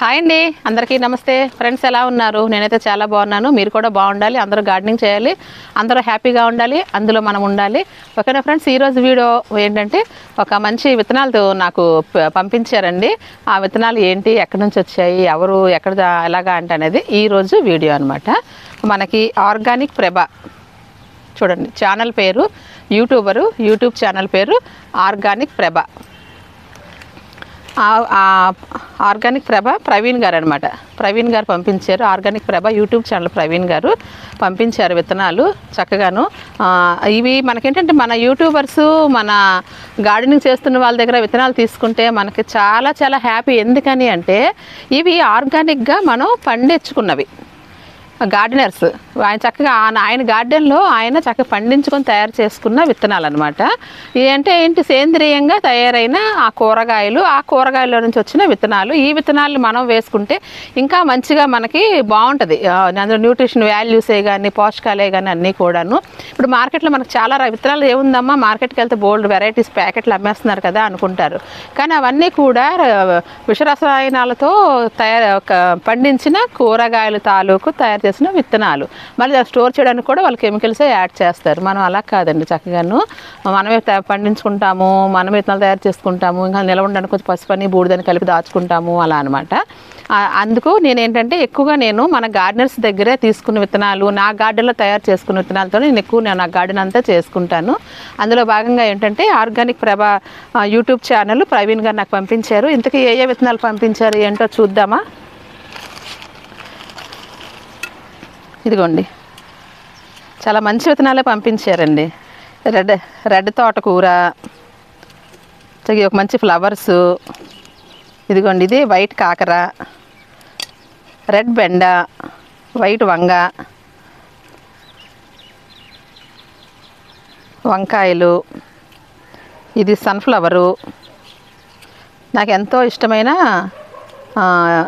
Hi అండి. అందరికీ నమస్తే. ఫ్రెండ్స్ ఎలా ఉన్నారు? నేనైతే చాలా బాగున్నాను. మీరు కూడా బాగుండాలి. అందరూ గార్డెనింగ్ చేయాలి. అందరూ హ్యాపీగా ఉండాలి. అందులో మనం ఉండాలి. ఓకేనా ఫ్రెండ్స్? ఈరోజు వీడియో ఏంటంటే ఒక మంచి విత్తనాలతో నాకు ప- పంపించారండి. ఆ విత్తనాలు ఏంటి? ఎక్కడి నుంచి వచ్చాయి? ఎవరు ఎక్కడ ఎలాగా అంటే అనేది ఈరోజు వీడియో అనమాట మనకి ఆర్గానిక్ ప్రభ చూడండి. ఛానల్ పేరు యూట్యూబరు యూట్యూబ్ ఛానల్ పేరు ఆర్గానిక్ ప్రభ. ఆర్గానిక్ ప్రభ ప్రవీణ్ గారు అనమాట ప్రవీణ్ గారు పంపించారు. Organic Prabha YouTube channel Praveen garu పంపించారు విత్తనాలు చక్కగాను. ఇవి మనకేంటంటే మన యూట్యూబర్స్ మన గార్డెనింగ్ చేస్తున్న వాళ్ళ దగ్గర విత్తనాలు తీసుకుంటే మనకి చాలా చాలా హ్యాపీ. ఎందుకని అంటే ఇవి ఆర్గానిక్గా మనం పండించుకున్నవి. గార్డెనర్స్ ఆయన చక్కగా ఆయన- ఆయన గార్డెన్లో ఆయన చక్కగా పండించుకొని తయారు చేసుకున్న విత్తనాలు అనమాట అంటే ఏంటి? సేంద్రియంగా తయారైన ఆ కూరగాయలు ఆ కూరగాయల నుంచి వచ్చిన విత్తనాలు. ఈ విత్తనాలు మనం వేసుకుంటే ఇంకా మంచిగా మనకి బాగుంటుంది. అందులో న్యూట్రిషన్ వాల్యూసే కానీ పోషకాలే కానీ అన్నీ కూడాను. ఇప్పుడు మార్కెట్లో మనకు చాలా విత్తనాలు ఏముందమ్మా? మార్కెట్కి వెళ్తే బోల్డ్ వెరైటీస్ ప్యాకెట్లు అమ్మేస్తున్నారు కదా అనుకుంటారు. కానీ అవన్నీ కూడా విషరసాయనాలతో తయారు ఒక పండించిన కూరగాయలు తాలూకు తయారు చేసిన విత్తనాలు. మళ్ళీ స్టోర్ చేయడానికి కూడా వాళ్ళు కెమికల్సే యాడ్ చేస్తారు. మనం అలా కాదండి చక్కగాను. మనమే త- పండించుకుంటాము మనమే విత్తనాలు తయారు చేసుకుంటాము ఇంకా నిలవ ఉండడానికి కొంచెం పసుపని బూడిదని కలిపి దాచుకుంటాము అలా అనమాట అందుకు నేను ఏంటంటే ఎక్కువగా నేను మన గార్డెనర్స్ దగ్గరే తీసుకున్న విత్తనాలు నా గార్డెన్లో తయారు చేసుకున్న విత్తనాలతో నేను ఎక్కువ నేను నా గార్డెన్ అంతా చేసుకుంటాను. అందులో భాగంగా ఏంటంటే ఆర్గానిక్ ప్రభా యూట్యూబ్ ఛానల్ ప్రవీణ్ గారు నాకు పంపించారు. ఇంతకీ ఏ ఏ విత్తనాలు పంపించారు? ఏంటో చూద్దామా? ఇదిగోండి. చాలా మంచి విత్తనాలే పంపించారండి. రెడ్ రెడ్ తోటకూర ఒక మంచి ఫ్లవర్స్. ఇదిగోండి ఇది వైట్ కాకర రెడ్ బెండ వైట్ వంగ వంకాయలు ఇది సన్ఫ్లవరు. నాకు ఎంతో ఇష్టమైన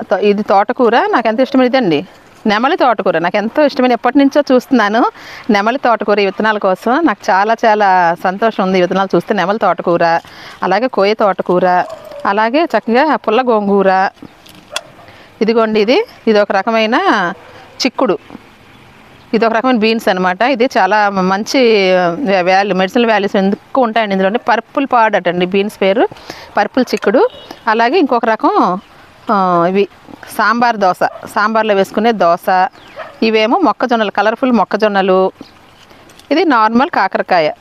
తో- ఇది తోటకూర. నాకు ఎంతో ఇష్టమైనదండి అండి నెమలి తోటకూర. నాకు ఎంతో ఇష్టమైన ఎప్పటి నుంచో చూస్తున్నాను నెమలి తోటకూర ఈ విత్తనాల కోసం. నాకు చాలా చాలా సంతోషం ఉంది ఈ విత్తనాలు చూస్తే. నెమలి తోటకూర అలాగే కోయ తోటకూర అలాగే చక్కగా పుల్ల గోంగూర. ఇదిగోండి ఇది. ఇది ఒక రకమైన చిక్కుడు. ఇది ఒక రకమైన బీన్స్ అనమాట ఇది చాలా మంచి వాల్యూ మెడిసినల్ వాల్యూస్ ఎందుకు ఉంటాయండి ఇందులో పర్పుల్ పాడటండి బీన్స్ పేరు. పర్పుల్ చిక్కుడు. అలాగే ఇంకొక రకం ఇవి సాంబార్ దోశ. సాంబార్లో వేసుకునే దోశ. ఇవేమో మొక్కజొన్నలు కలర్ఫుల్ మొక్కజొన్నలు. ఇది నార్మల్ కాకరకాయ.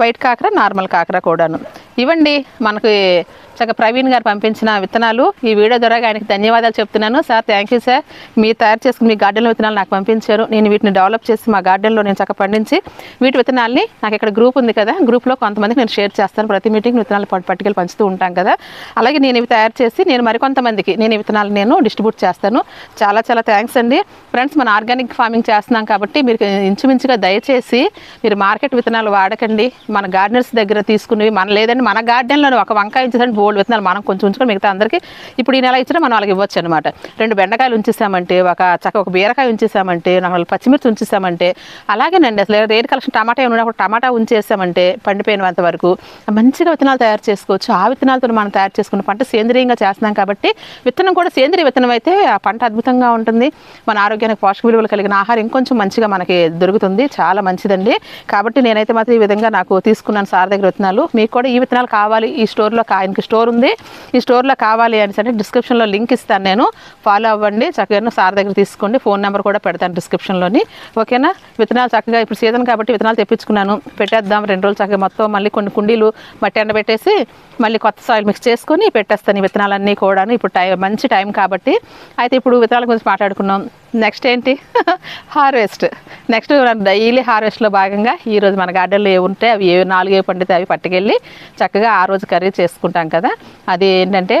వైట్ కాకర నార్మల్ కాకర కూడాను. ఇవ్వండి మనకి చక్కగా ప్రవీణ్ గారు పంపించిన విత్తనాలు ఈ వీడియో ద్వారా ఆయనకి ధన్యవాదాలు చెప్తున్నాను. సార్ థ్యాంక్ యూ సార్ మీరు తయారు చేసుకుని మీ గార్డెన్లో విత్తనాలు నాకు పంపించారు. నేను వీటిని డెవలప్ చేసి మా గార్డెన్లో నేను చక్కగా పండించి వీటి విత్తనాల్ని నాకు ఇక్కడ గ్రూప్ ఉంది కదా గ్రూప్లో కొంతమందికి నేను షేర్ చేస్తాను. ప్రతి మీటింగ్ విత్తనాలు పట్టుకెళ్ళి పంచుతూ ఉంటాం కదా. అలాగే నేను ఇవి తయారు చేసి నేను మరికొంతమందికి నేను ఈ విత్తనాలు నేను డిస్ట్రిబ్యూట్ చేస్తాను. చాలా చాలా థ్యాంక్స్ అండి. ఫ్రెండ్స్ మనం ఆర్గానిక్ ఫార్మింగ్ చేస్తున్నాం కాబట్టి మీరు ఇంచుమించుగా దయచేసి మీరు మార్కెట్ విత్తనాలు వాడకండి. మన గార్డెనర్స్ దగ్గర తీసుకునేవి మన లేదండి మన గార్డెన్లో ఒక వంకాయ ఇచ్చేసండి బోల్డ్ విత్తనాలు మనం కొంచెం ఉంచుకొని మిగతా అందరికీ ఇప్పుడు ఈ నెల ఇచ్చినా మనం వాళ్ళకి ఇవ్వచ్చు అనమాట రెండు బెండకాయలు ఉంచేసామంటే ఒక చక్క ఒక బీరకాయ ఉంచేసామంటే నాలుగు పచ్చిమిర్చి ఉంచేసామంటే అలాగేనండి. అసలు రేట్ కలెక్షన్ టమాటా ఉన్నప్పుడు టమాటా ఉంచేసామంటే పండిపోయినంత వరకు మంచిగా విత్తనాలు తయారు చేసుకోవచ్చు. ఆ విత్తనాలతో మనం తయారు చేసుకున్న పంట సేంద్రియంగా చేస్తున్నాం కాబట్టి విత్తనం కూడా సేంద్రీయ విత్తనం అయితే ఆ పంట అద్భుతంగా ఉంటుంది. మన ఆరోగ్యానికి పోషక విలువలు కలిగిన ఆహారం ఇంకొంచెం మంచిగా మనకి దొరుకుతుంది. చాలా మంచిదండి. కాబట్టి నేనైతే మాత్రం ఈ విధంగా నాకు తీసుకున్నాను సార్ దగ్గర విత్తనాలు. మీకు కూడా ఈ విత్తనాలు కావాలి ఈ స్టోర్లో ఆయనకి స్టోర్ ఉంది. ఈ స్టోర్లో కావాలి అని అంటే డిస్క్రిప్షన్లో లింక్ ఇస్తాను నేను. ఫాలో అవ్వండి. చక్కగా సార్ దగ్గర తీసుకోండి. ఫోన్ నెంబర్ కూడా పెడతాను డిస్క్రిప్షన్లోని. ఓకేనా? విత్తనాలు చక్కగా ఇప్పుడు సీజన్ కాబట్టి విత్తనాలు తెప్పించుకున్నాను. పెట్టేద్దాం. రెండు రోజులు చక్కగా మొత్తం మళ్ళీ కొన్ని కుండీలు మట్టి ఎండబెట్టేసి మళ్ళీ కొత్త సాయిల్ మిక్స్ చేసుకొని పెట్టేస్తాను ఈ విత్తనాలన్నీ కూడా ఇప్పుడు టైం మంచి టైం కాబట్టి. అయితే ఇప్పుడు విత్తనాల గురించి మాట్లాడుకున్నాం. నెక్స్ట్ ఏంటి? హార్వెస్ట్. నెక్స్ట్ డైలీ హార్వెస్ట్లో భాగంగా ఈరోజు మన గార్డెన్లో ఏ ఉంటే అవి ఏ నాలుగు ఏ పండితే అవి పట్టుకెళ్ళి చక్కగా ఆ రోజు కర్రీ చేసుకుంటాం కదా. అది ఏంటంటే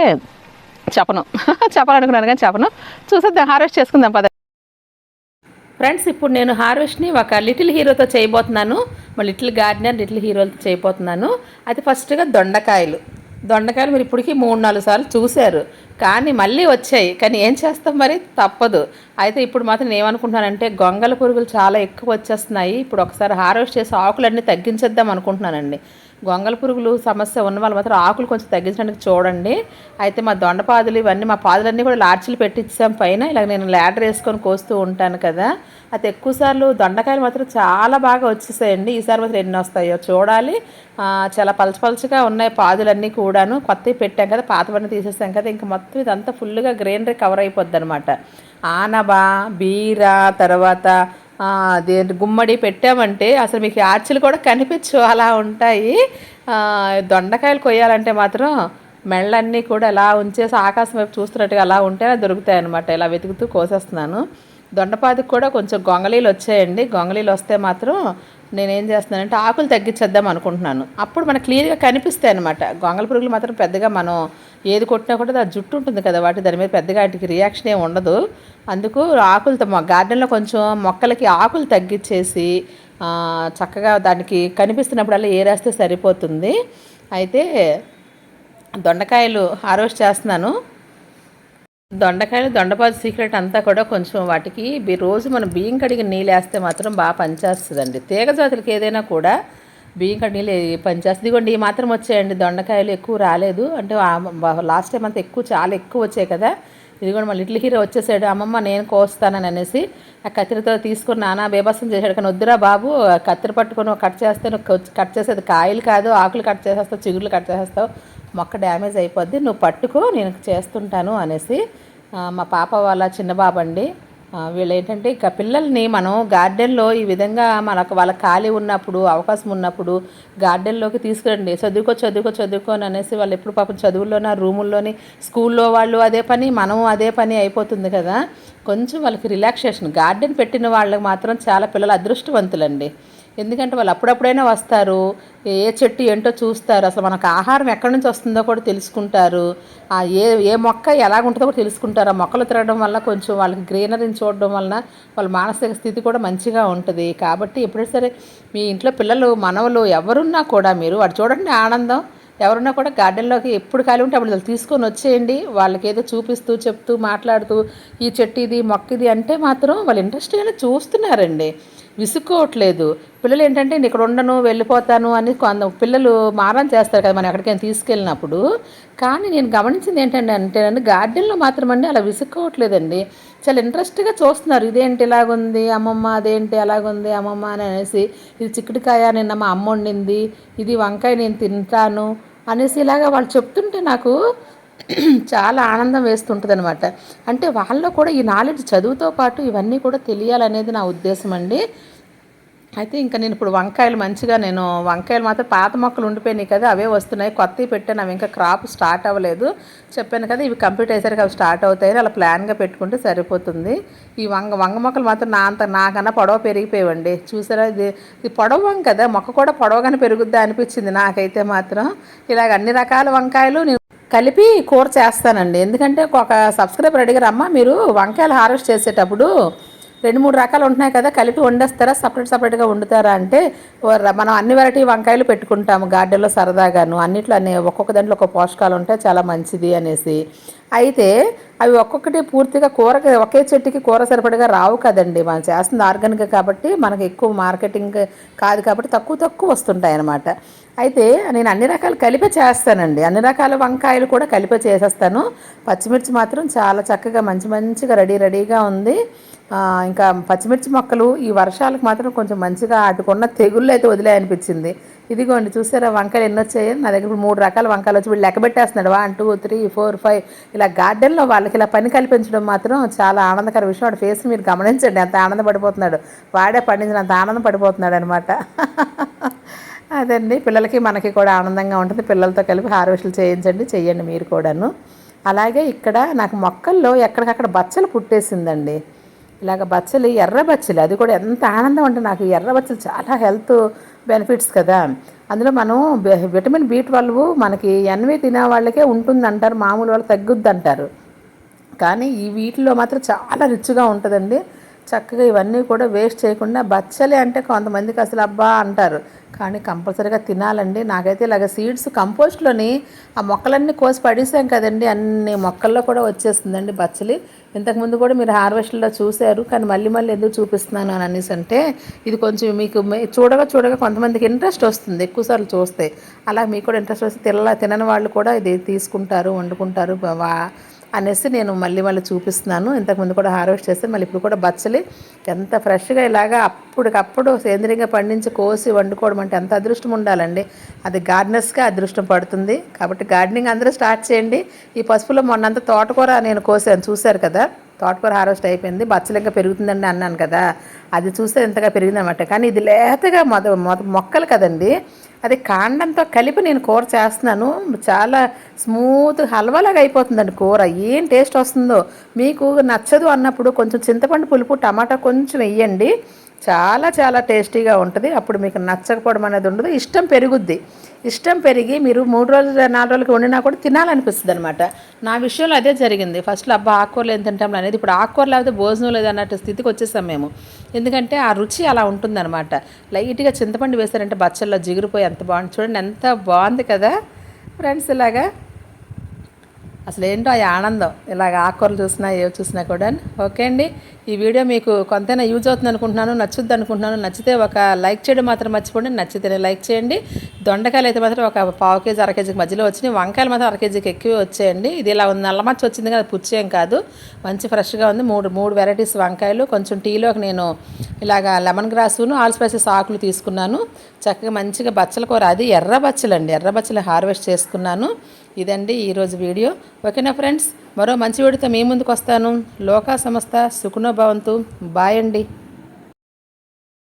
చెప్పను చెప్పాలనుకున్నాను కానీ చెప్పను చూసేద్దాం హార్వెస్ట్ చేసుకుందాం పద. ఫ్రెండ్స్ ఇప్పుడు నేను హార్వెస్ట్ని ఒక లిటిల్ హీరోతో చేయబోతున్నాను. మా లిటిల్ గార్డెనర్ లిటిల్ హీరోతో చేయబోతున్నాను. అది ఫస్ట్గా దొండకాయలు. దొండకాయలు మీరు ఇప్పటికీ మూడు నాలుగు సార్లు చూశారు. కానీ మళ్ళీ వచ్చాయి. కానీ ఏం చేస్తాం మరి? తప్పదు. అయితే ఇప్పుడు మాత్రం నేను ఏమనుకుంటున్నానంటే గొంగల పురుగులు చాలా ఎక్కువ వచ్చేస్తున్నాయి. ఇప్పుడు ఒకసారి హార్వెస్ట్ చేసి ఆకులన్నీ తగ్గించేద్దాం అనుకుంటున్నానండి. గొంగల పురుగులు సమస్య ఉన్న వాళ్ళు మాత్రం ఆకులు కొంచెం తగ్గించడానికి చూడండి. అయితే మా దొండపాదులు ఇవన్నీ మా పాదులన్నీ కూడా లాడ్చిలు పెట్టించాం పైన. ఇలా నేను ల్యాడర్ వేసుకొని కోస్తూ ఉంటాను కదా. అయితే ఎక్కువసార్లు దొండకాయలు మాత్రం చాలా బాగా వచ్చేసాయండి. ఈసారి మాత్రం ఎన్ని వస్తాయో చూడాలి. చాలా పలచ పలచగా ఉన్నాయి పాదులన్నీ కూడాను. కొత్తవి పెట్టాం కదా పాతవన్నీ తీసేసాం కదా. ఇంకా మొత్తం ఇదంతా ఫుల్గా గ్రీనరీ కవర్ అయిపోద్ది అనమాట ఆనబ బీర తర్వాత అదేంటి గుమ్మడి పెట్టామంటే అసలు మీకు ఆర్చిలు కూడా కనిపించు అలా ఉంటాయి. దొండకాయలు కొయ్యాలంటే మాత్రం మెళ్ళన్నీ కూడా ఎలా ఉంచేసి ఆకాశం వైపు చూస్తున్నట్టుగా అలా ఉంటే దొరుకుతాయి అనమాట ఇలా వెతుకుతూ కోసేస్తున్నాను. దొండపాతికి కూడా కొంచెం గొంగళీలు వచ్చాయండి. గొంగళీలు వస్తే మాత్రం నేనేం చేస్తున్నానంటే ఆకులు తగ్గించేద్దాం అనుకుంటున్నాను. అప్పుడు మనకు క్లియర్గా కనిపిస్తాయి అనమాట గొంగళ పురుగులు మాత్రం పెద్దగా మనం ఏది కొట్టినా కూడా దాని జుట్టు ఉంటుంది కదా వాటి దాని మీద పెద్దగా వాటికి రియాక్షన్ ఏమి ఉండదు. అందుకు ఆకులతో గార్డెన్లో కొంచెం మొక్కలకి ఆకులు తగ్గించేసి చక్కగా దానికి కనిపిస్తున్నప్పుడల్లా ఏ రాస్తే సరిపోతుంది. అయితే దొండకాయలు హార్వెస్ట్ చేస్తున్నాను. దొండకాయలు దొండపాదు సీక్రెట్ అంతా కూడా కొంచెం వాటికి రోజు మనం బియ్యం కడిగి నీళ్ళు వేస్తే మాత్రం బాగా పనిచేస్తుందండి. తీగ జాతులకి ఏదైనా కూడా బియ్యం కడిగి నీళ్ళు పనిచేస్తుంది. ఇదిగోండి ఈ మాత్రం వచ్చాయండి. దొండకాయలు ఎక్కువ రాలేదు. అంటే లాస్ట్ టైం అంతా ఎక్కువ చాలా ఎక్కువ వచ్చాయి కదా. ఇది కూడా మళ్ళీ ఇడ్లీ హీరో వచ్చేసాడు. అమ్మమ్మ నేను కోస్తానని అనేసి ఆ కత్తిరితో తీసుకుని నానా బేబస్సం చేశాడు. కానీ వద్దురా బాబు ఆ కత్తిరి పట్టుకొని కట్ చేస్తే నువ్వు కట్- చేసేది కాయలు కాదు ఆకులు కట్ చేసేస్తావు చిగుళ్ళు కట్ చేసేస్తావు. మొక్క డ్యామేజ్ అయిపోద్ది నువ్వు పట్టుకో నేను చేస్తుంటాను అనేసి మా పాప వాళ్ళ చిన్న బాబు అండి. వీళ్ళు ఏంటంటే ఇక పిల్లల్ని మనం గార్డెన్లో ఈ విధంగా మనకు వాళ్ళ ఖాళీ ఉన్నప్పుడు అవకాశం ఉన్నప్పుడు గార్డెన్లోకి తీసుకురండి. చదువుకో చదువుకో చదువుకోని అనేసి వాళ్ళు ఎప్పుడు పాపం చదువుల్లోనే రూముల్లోని స్కూల్లో వాళ్ళు అదే పని మనం అదే పని అయిపోతుంది కదా. కొంచెం వాళ్ళకి రిలాక్సేషన్ గార్డెన్ పెట్టిన వాళ్ళకి మాత్రం చాలా పిల్లలు అదృష్టవంతులండి. ఎందుకంటే వాళ్ళు అప్పుడప్పుడైనా వస్తారు. ఏ చెట్టు ఏంటో చూస్తారు. అసలు మనకు ఆహారం ఎక్కడి నుంచి వస్తుందో కూడా తెలుసుకుంటారు. ఆ ఏ ఏ మొక్క ఎలాగుంటుందో కూడా తెలుసుకుంటారు. ఆ మొక్కలు తిరగడం వల్ల కొంచెం వాళ్ళకి గ్రీనరీని చూడడం వలన వాళ్ళ మానసిక స్థితి కూడా మంచిగా ఉంటుంది. కాబట్టి ఎప్పుడైనా సరే మీ ఇంట్లో పిల్లలు మనవలు ఎవరున్నా కూడా మీరు వాడు చూడండి ఆనందం. ఎవరున్నా కూడా గార్డెన్లోకి ఎప్పుడు ఖాళీ ఉంటే అప్పుడు తీసుకొని వచ్చేయండి. వాళ్ళకి ఏదో చూపిస్తూ చెప్తూ మాట్లాడుతూ ఈ చెట్టు ఇది మొక్క ఇది అంటే మాత్రం వాళ్ళు ఇంట్రెస్ట్గానే చూస్తున్నారండి. విసుక్కోవట్లేదు. పిల్లలు ఏంటంటే నేను ఇక్కడ ఉండను వెళ్ళిపోతాను అని కొంత పిల్లలు మారం చేస్తారు కదా మనం ఎక్కడికైనా తీసుకెళ్ళినప్పుడు. కానీ నేను గమనించింది ఏంటంటే అంటే గార్డెన్లో మాత్రమండి అలా విసుక్కోవట్లేదండి. చాలా ఇంట్రెస్ట్గా చూస్తున్నారు. ఇదేంటి ఇలాగుంది? అమ్మమ్మ అదేంటి అలాగుంది? అమ్మమ్మ అని అనేసి. ఇది చిక్కుడుకాయ నిన్న మా అమ్మ వండింది. ఇది వంకాయ నేను తింటాను. అనేసి ఇలాగా వాళ్ళు చెప్తుంటే నాకు చాలా ఆనందం వేస్తుంటుంది అనమాట అంటే వాళ్ళలో కూడా ఈ నాలెడ్జ్ చదువుతో పాటు ఇవన్నీ కూడా తెలియాలనేది నా ఉద్దేశం అండి. అయితే ఇంకా నేను ఇప్పుడు వంకాయలు మంచిగా నేను వంకాయలు మాత్రం పాత మొక్కలు ఉండిపోయినాయి కదా అవే వస్తున్నాయి. కొత్తవి పెట్టాను అవి ఇంకా క్రాప్ స్టార్ట్ అవ్వలేదు. చెప్పాను కదా ఇవి కంప్లీట్ అయ్యేసరికి అవి స్టార్ట్ అవుతాయి అలా ప్లాన్గా పెట్టుకుంటే సరిపోతుంది. ఈ వంగ వంగ మొక్కలు మాత్రం నా అంత నాకన్నా పొడవ పెరిగిపోయావండి. చూసారా ఇది ఇది పొడవ కదా మొక్క కూడా పొడవగానే పెరుగుద్దా అనిపించింది నాకైతే మాత్రం. ఇలాగ అన్ని రకాల వంకాయలు నేను కలిపి కూర చేస్తానండి. ఎందుకంటే ఒక సబ్స్క్రైబర్ అడిగారమ్మా మీరు వంకాయలు హార్వెస్ట్ చేసేటప్పుడు రెండు మూడు రకాలు ఉంటున్నాయి కదా కలిపి వండేస్తారా? సపరేట్ సపరేట్గా వండుతారా అంటే మనం అన్ని వెరైటీ వంకాయలు పెట్టుకుంటాము గార్డెన్లో సరదాగాను. అన్నిట్లో అనే ఒక్కొక్క దాంట్లో ఒక పోషకాలు ఉంటాయి చాలా మంచిది అనేసి. అయితే అవి ఒక్కొక్కటి పూర్తిగా కూరకి ఒకే చెట్టుకి కూర సరిపడగా రావు కదండి. మనం చేస్తుంది ఆర్గానిక్ కాబట్టి మనకి ఎక్కువ మార్కెటింగ్ కాదు కాబట్టి తక్కువ తక్కువ వస్తుంటాయి అన్నమాట అయితే నేను అన్ని రకాలు కలిపే చేస్తానండి. అన్ని రకాల వంకాయలు కూడా కలిపే చేసేస్తాను. పచ్చిమిర్చి మాత్రం చాలా చక్కగా మంచి మంచిగా రెడీ రెడీగా ఉంది. ఇంకా పచ్చిమిర్చి మొక్కలు ఈ వర్షాలకు మాత్రం కొంచెం మంచిగా అటుకున్న తెగుళ్ళు అయితే వదిలే అనిపించింది. ఇదిగోండి చూసారా వంకాయలు ఎన్ని వచ్చాయి? నా దగ్గర ఇప్పుడు మూడు రకాల వంకాయలు వచ్చి వీళ్ళు లెక్క పెట్టేస్తున్నాడు one two three four five. ఇలా గార్డెన్లో వాళ్ళకి ఇలా పని కల్పించడం మాత్రం చాలా ఆనందకర విషయం. వాడి ఫేస్ మీరు గమనించండి ఎంత ఆనందపడిపోతున్నాడు. వాడే పండించినంత ఆనందం పడిపోతున్నాడు అనమాట అదండి. పిల్లలకి మనకి కూడా ఆనందంగా ఉంటుంది. పిల్లలతో కలిపి హార్వెస్ట్లు చేయించండి. చేయండి మీరు కూడాను. అలాగే ఇక్కడ నాకు మొక్కల్లో ఎక్కడికక్కడ బచ్చలు పుట్టేసిందండి. ఇలాగ బచ్చలు ఎర్ర బచ్చలు అది కూడా ఎంత ఆనందం అంటే నాకు ఈ ఎర్ర బచ్చలు చాలా హెల్త్ బెనిఫిట్స్ కదా. అందులో మనం విటమిన్ బి ట్వెల్వ్ మనకి ఎన్వి తినే వాళ్ళకే ఉంటుంది అంటారు మామూలు వాళ్ళు తగ్గుద్ది అంటారు కానీ ఈ వీటిలో మాత్రం చాలా రిచ్గా ఉంటుందండి. చక్కగా ఇవన్నీ కూడా వేస్ట్ చేయకుండా బచ్చలే అంటే కొంతమందికి అసలు అబ్బా అంటారు. కానీ కంపల్సరీగా తినాలండి. నాకైతే ఇలాగ సీడ్స్ కంపోస్ట్లోని ఆ మొక్కలన్నీ కోసి పడేసాం కదండి. అన్ని మొక్కల్లో కూడా వచ్చేస్తుందండి బచ్చలి. ఇంతకుముందు కూడా మీరు హార్వెస్ట్లో చూశారు. కానీ మళ్ళీ మళ్ళీ ఎందుకు చూపిస్తున్నాను అని అనేసి అంటే ఇది కొంచెం మీకు చూడగా చూడగా కొంతమందికి ఇంట్రెస్ట్ వస్తుంది. ఎక్కువసార్లు చూస్తే. అలా మీకు కూడా ఇంట్రెస్ట్ వస్తే తిన తినని వాళ్ళు కూడా ఇది తీసుకుంటారు వండుకుంటారు. వా అనేసి నేను మళ్ళీ మళ్ళీ చూపిస్తున్నాను. ఇంతకుముందు కూడా హార్వెస్ట్ చేస్తే మళ్ళీ ఇప్పుడు కూడా బచ్చలి ఎంత ఫ్రెష్గా ఇలాగా అప్పటికప్పుడు సేంద్రియంగా పండించి కోసి వండుకోవడం అంటే ఎంత అదృష్టం ఉండాలండి. అది గార్డెనర్స్కే అదృష్టం పడుతుంది. కాబట్టి గార్డెనింగ్ అందరూ స్టార్ట్ చేయండి. ఈ పసుపులో మొన్నంత తోటకూర నేను కోసాను. చూశారు కదా? తోటకూర హార్వెస్ట్ అయిపోయింది. బచ్చలు ఇంకా పెరుగుతుందండి అన్నాను కదా? అది చూస్తే ఎంతగా పెరిగిందన్నమాట. కానీ ఇది లేతగా మొద మొద మొక్కలు కదండి. అది కాండంతో కలిపి నేను కూర చేస్తున్నాను. చాలా స్మూత్ హల్వాలాగా అయిపోతుందండి కూర. ఏం టేస్ట్ వస్తుందో మీకు నచ్చదు అన్నప్పుడు కొంచెం చింతపండు పులుపు టమాటా కొంచెం వేయండి. చాలా చాలా టేస్టీగా ఉంటుంది. అప్పుడు మీకు నచ్చకపోవడం అనేది ఉండదు. ఇష్టం పెరుగుద్ది. ఇష్టం పెరిగి మీరు మూడు రోజులు నాలుగు రోజులకి వండినా కూడా తినాలనిపిస్తుంది అనమాట నా విషయంలో అదే జరిగింది. ఫస్ట్లో అబ్బా ఆకుకూరలు ఏం తింటాం అనేది ఇప్పుడు ఆకుకూర లేకపోతే భోజనం లేదు అన్నట్టు స్థితికి వచ్చేసాం మేము. ఎందుకంటే ఆ రుచి అలా ఉంటుందన్నమాట. లైట్గా చింతపండు వేశారంటే బచ్చల్లో జిగురిపోయి ఎంత బాగుంది. చూడండి ఎంత బాగుంది కదా. ఫ్రెండ్స్ ఇలాగా అసలు ఏంటో ఆ ఆనందం. ఇలాగ ఆకుకూరలు చూసినా ఏవి చూసినా కూడా. ఓకే అండి. ఈ వీడియో మీకు కొంతైనా యూజ్ అవుతుంది అనుకుంటున్నాను నచ్చుద్ది అనుకుంటున్నాను నచ్చితే ఒక లైక్ చేయడం మాత్రం మర్చిపోండి నచ్చితేనే లైక్ చేయండి. దొండకాయలు అయితే మాత్రం ఒక పావు కేజీ అర కేజీకి మధ్యలో వచ్చినాయి. వంకాయలు మాత్రం అర కేజీకి ఎక్కువ వచ్చాయండి. ఇది ఇలా ఉంది. నల్లమచ్చ వచ్చింది కదా పుచ్చేం కాదు. మంచి ఫ్రెష్గా ఉంది. మూడు మూడు వెరైటీస్ వంకాయలు. కొంచెం టీలోకి నేను ఇలాగ లెమన్ గ్రాసును ఆల్ స్పైసెస్ ఆకులు తీసుకున్నాను. చక్కగా మంచిగా బచ్చల కూర. అది ఎర్ర బచ్చలండి. ఎర్ర బచ్చలు హార్వెస్ట్ చేసుకున్నాను. ఇదండి ఈరోజు వీడియో. ఓకేనా ఫ్రెండ్స్? మరో మంచి వీడియోతో మీ ముందుకు వస్తాను. లోకా సంస్థ సుఖనో భవంతు. బాయ్ అండి.